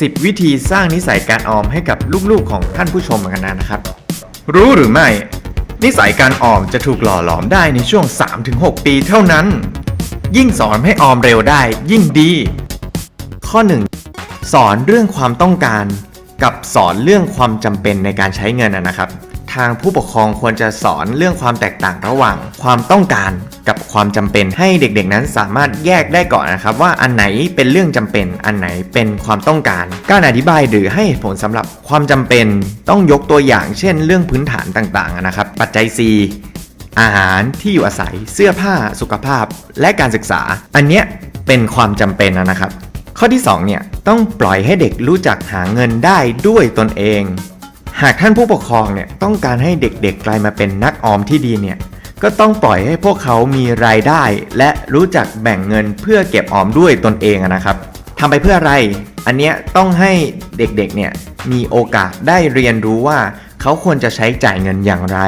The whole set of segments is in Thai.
10 วิธีสร้างนิสัยการออมให้กับลูกๆของท่านผู้ชมกันนะครับ รู้หรือไม่ นิสัยการออมจะถูกหล่อหลอมได้ในช่วง 3-6 ปีเท่านั้น ยิ่งสอนให้ออมเร็วได้ยิ่งดี ข้อ 1 สอนเรื่องความต้องการ กับสอนเรื่องความจำเป็นในการใช้เงินนะนะครับ ทางผู้ปกครองควรจะสอนเรื่องความแตกต่างระหว่าง ความต้องการกับความจำเป็นให้เด็กๆนั้นสามารถแยกได้ก่อนนะครับ ว่าอันไหนเป็นเรื่องจำเป็น อันไหนเป็นความต้องการ การอธิบายหรือให้เหตุผลสำหรับความจำเป็นต้องยกตัวอย่างเช่น เรื่องพื้นฐานต่างๆนะครับ ปัจจัย C อาหารที่อยู่อาศัยเสื้อผ้าสุขภาพและการศึกษา อันเนี้ยเป็นความจำเป็นนะครับ ข้อที่2เนี่ยต้องปล่อยให้เด็กรู้จักหาเงินได้ด้วยตนเอง หากท่านผู้ปกครองเนี่ยต้องการให้เด็กๆกลายมาเป็นนักออมที่ดีเนี่ยก็ต้องปล่อยให้พวกเขามีรายได้ และรู้จักแบ่งเงินเพื่อเก็บออมด้วยตนเองนะครับทำไปเพื่ออะไร อันเนี้ยต้องให้เด็กๆเนี่ยมีโอกาสได้เรียนรู้ว่าเขาควรจะใช้จ่ายเงินอย่างไร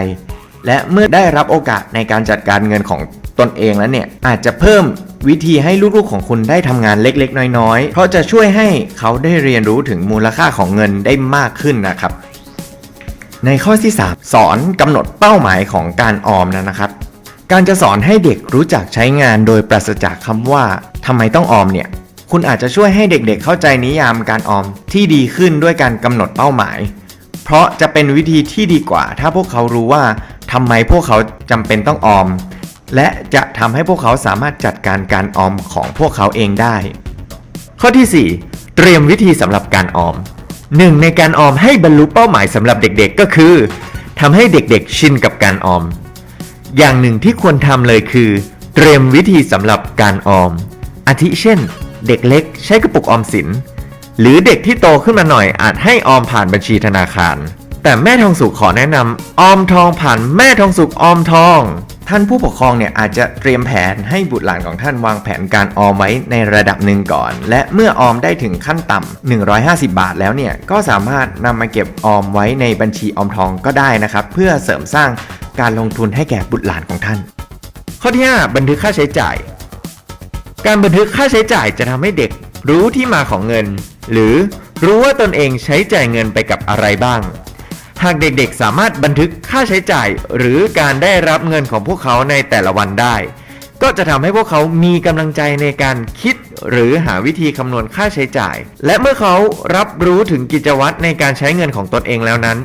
และเมื่อได้รับโอกาสในการจัดการเงินของตนเองแล้วเนี่ยอาจจะเพิ่มวิธีให้ลูกๆของคุณได้ทำงานเล็กๆ น้อยๆ เพราะจะช่วยให้เขาได้เรียนรู้ถึงมูลค่าของเงินได้มากขึ้นนะครับ ในข้อที่ 3 สอนกำหนดเป้าหมายของการออมนะครับ การจะสอนให้เด็กรู้จักใช้งานโดยปราศจากคำว่าทำไมต้องออมเนี่ย คุณอาจจะช่วยให้เด็กๆเข้าใจนิยามการออมที่ดีขึ้นด้วยการกำหนดเป้าหมาย เพราะจะเป็นวิธีที่ดีกว่า ถ้าพวกเขารู้ว่าทำไมพวกเขาจำเป็นต้องออม และจะทำให้พวกเขาสามารถจัดการการออมของพวกเขาเองได้ ข้อที่ 4 เตรียมวิธีสำหรับการออม หนึ่งในการออมให้บรรลุเป้าหมายสำหรับเด็กๆก็คือทำให้เด็กๆ ชินกับการออม อย่างหนึ่งที่ควรทำเลยคือ เตรียมวิธีสำหรับการออม อาทิเช่น เด็กเล็กใช้กระปุกออมสิน หรือเด็กที่โตขึ้นมาหน่อยอาจให้ออมผ่านบัญชีธนาคาร แต่แม่ทองสุขขอแนะนำออมทองผ่านแม่ทองสุขออมทอง ท่านผู้ปกครองเนี่ยอาจจะเตรียมแผนให้บุตรหลานของท่านวางแผนการออมไว้ในระดับหนึ่งก่อน และเมื่อออมได้ถึงขั้นต่ำ150 บาทแล้วเนี่ยก็สามารถนำมาเก็บออมไว้ในบัญชีออมทองก็ได้นะครับ เพื่อเสริมสร้างการลงทุนให้แก่บุตรหลานของท่าน ข้อที่ 5 บันทึกค่าใช้จ่าย การบันทึกค่าใช้จ่ายจะทำให้เด็กรู้ที่มาของเงิน หรือรู้ว่าตนเองใช้จ่ายเงินไปกับอะไรบ้าง หากเด็กๆ สามารถบันทึกค่าใช้จ่าย หรือการได้รับเงินของพวกเขาในแต่ละวันได้ ก็จะทำให้พวกเขามีกำลังใจในการคิดหรือหาวิธีคำนวณค่าใช้จ่าย และเมื่อเขารับรู้ถึงกิจวัตรในการใช้เงินของตนเองแล้วนั้น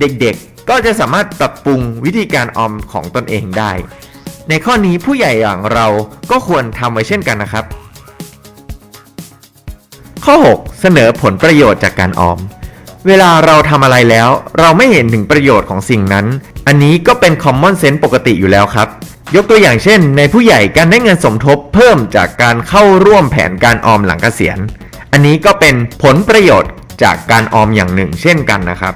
เด็กๆ ก็จะสามารถปรับปรุงวิธีการออมของตนเองได้ ในข้อนี้ผู้ใหญ่อย่างเราก็ควรทำไว้เช่นกันนะครับ ข้อ 6 เสนอผลประโยชน์จากการออม เวลาเราทำอะไรแล้ว เราไม่เห็นถึงประโยชน์ของสิ่งนั้น อันนี้ก็เป็น common sense ปกติอยู่แล้วครับ ยกตัวอย่างเช่น ในผู้ใหญ่การได้เงินสมทบเพิ่มจากการเข้าร่วมแผนการออมหลังเกษียณ อันนี้ก็เป็นผลประโยชน์จากการออมอย่างหนึ่ง เช่นกันนะครับ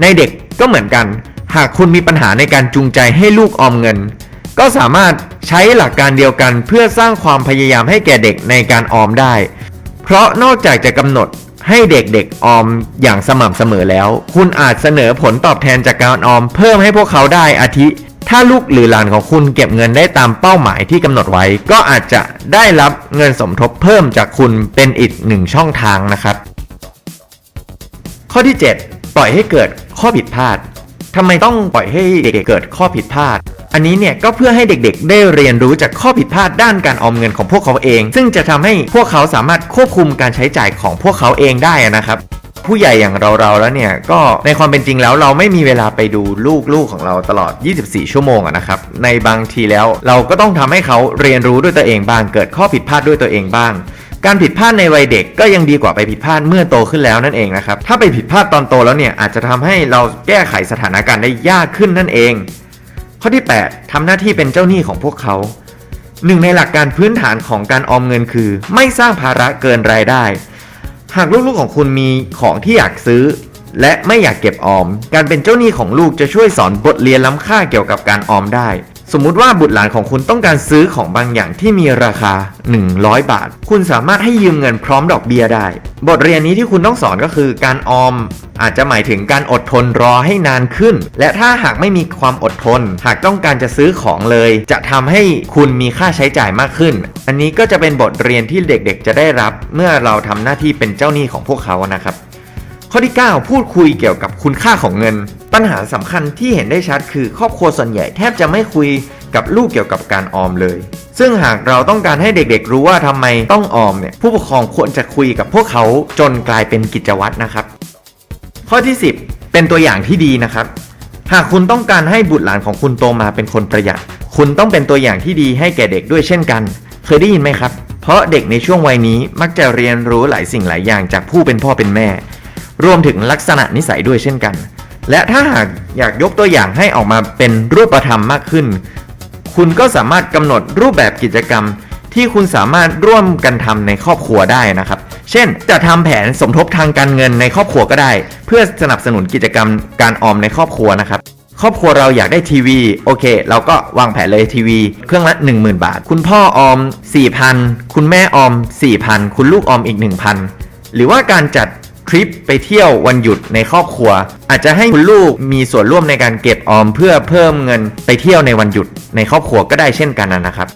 ในเด็กก็เหมือนกัน หากคุณมีปัญหาในการจูงใจให้ลูกออมเงิน ก็สามารถใช้หลักการเดียวกันเพื่อสร้างความพยายามให้แก่เด็กในการออมได้ เพราะนอกจากจะกำหนด ให้เด็กๆออมอย่างสม่ำเสมอแล้ว คุณอาจเสนอผลตอบแทนจากการออม เพิ่มให้พวกเขาได้อาทิ ถ้าลูกหรือหลานของคุณเก็บเงินได้ตามเป้าหมายที่กำหนดไว้ ก็อาจจะได้รับเงินสมทบเพิ่มจากคุณเป็นอีกหนึ่งช่องทางนะครับ ข้อที่ 7 ปล่อยให้เกิดข้อผิดพลาดทำไมต้องปล่อยให้เด็กๆเกิดข้อผิดพลาด อันนี้เนี่ยก็เพื่อให้เด็กๆ ได้เรียนรู้จากข้อผิดพลาดด้านการออมเงินของพวกเขาเอง ซึ่งจะทำให้พวกเขาสามารถควบคุมการใช้จ่ายของพวกเขาเองได้นะครับผู้ใหญ่อย่างเราๆแล้วเนี่ยก็ในความเป็นจริงแล้วเราไม่มีเวลาไปดูลูกๆของเราตลอด 24 ชั่วโมงอะนะครับในบางทีแล้วเราก็ต้องทำให้เขาเรียนรู้ด้วยตัวเองบ้าง เกิดข้อผิดพลาดด้วยตัวเองบ้าง การผิดพลาดในวัยเด็กก็ยังดีกว่าไปผิดพลาดเมื่อโตขึ้นแล้วนั่นเองนะครับถ้าไปผิดพลาดตอนโตแล้วเนี่ยอาจจะทำให้เราแก้ไขสถานการณ์ได้ยากขึ้นนั่นเอง ข้อที่ 8ทำหน้าที่เป็นเจ้าหนี้ของพวกเขา หนึ่งในหลักการพื้นฐานของการออมเงินคือ ไม่สร้างภาระเกินรายได้ หากลูกๆของคุณมีของที่อยากซื้อ และไม่อยากเก็บออม การเป็นเจ้าหนี้ของลูกจะช่วยสอนบทเรียนล้ำค่าเกี่ยวกับการออมได้ สมมุติว่าบุตรหลานของคุณต้องการซื้อของบางอย่างที่มีราคา 100 บาท คุณสามารถให้ยืมเงินพร้อมดอกเบี้ยได้ บทเรียนนี้ที่คุณต้องสอนก็คือการออม อาจจะหมายถึงการอดทนรอให้นานขึ้น และถ้าหากไม่มีความอดทน หากต้องการจะซื้อของเลย จะทำให้คุณมีค่าใช้จ่ายมากขึ้น อันนี้ก็จะเป็นบทเรียนที่เด็กๆ จะได้รับ เมื่อเราทำหน้าที่เป็นเจ้าหนี้ของพวกเขานะครับ ข้อที่ 9 พูดคุยเกี่ยวกับคุณค่าของเงิน ปัญหาสำคัญที่เห็นได้ชัดคือครอบครัวส่วนใหญ่แทบจะไม่คุยกับลูกเกี่ยวกับการออมเลย ซึ่งหากเราต้องการให้เด็กๆ รู้ว่าทำไมต้องออมเนี่ยผู้ปกครองควรจะคุยกับพวกเขาจนกลายเป็นกิจวัตรนะครับ ข้อที่ 10 เป็นตัวอย่างที่ดีนะครับ หากคุณต้องการให้บุตรหลานของคุณโตมาเป็นคนประหยัด คุณต้องเป็นตัวอย่างที่ดีให้แก่เด็กด้วยเช่นกัน เคยได้ยินไหมครับ เพราะเด็กในช่วงวัยนี้มักจะเรียนรู้หลายสิ่งหลายอย่างจากผู้เป็นพ่อเป็นแม่ รวมถึงลักษณะนิสัยด้วยเช่นกัน และถ้าหากอยากยกตัวอย่างให้ออกมาเป็นรูปธรรมมากขึ้น คุณก็สามารถกำหนดรูปแบบกิจกรรมที่คุณสามารถร่วมกันทำในครอบครัวได้นะครับ เช่น จะทำแผนสมทบทางการเงินในครอบครัวก็ได้ เพื่อสนับสนุนกิจกรรมการออมในครอบครัวนะครับครอบครัวเราอยากได้ทีวีโอเค เราก็วางแผนเลยทีวี เครื่องละ 10,000 บาท คุณพ่อออม 4,000 คุณแม่ออม 4,000 คุณลูกออมอีก 1,000 หรือว่าการจัด ทริปไปเที่ยววันหยุดในครอบครัว อาจจะให้คุณลูกมีส่วนร่วมในการเก็บออมเพื่อเพิ่มเงินไปเที่ยวในวันหยุดในครอบครัวก็ได้เช่นกันนะครับ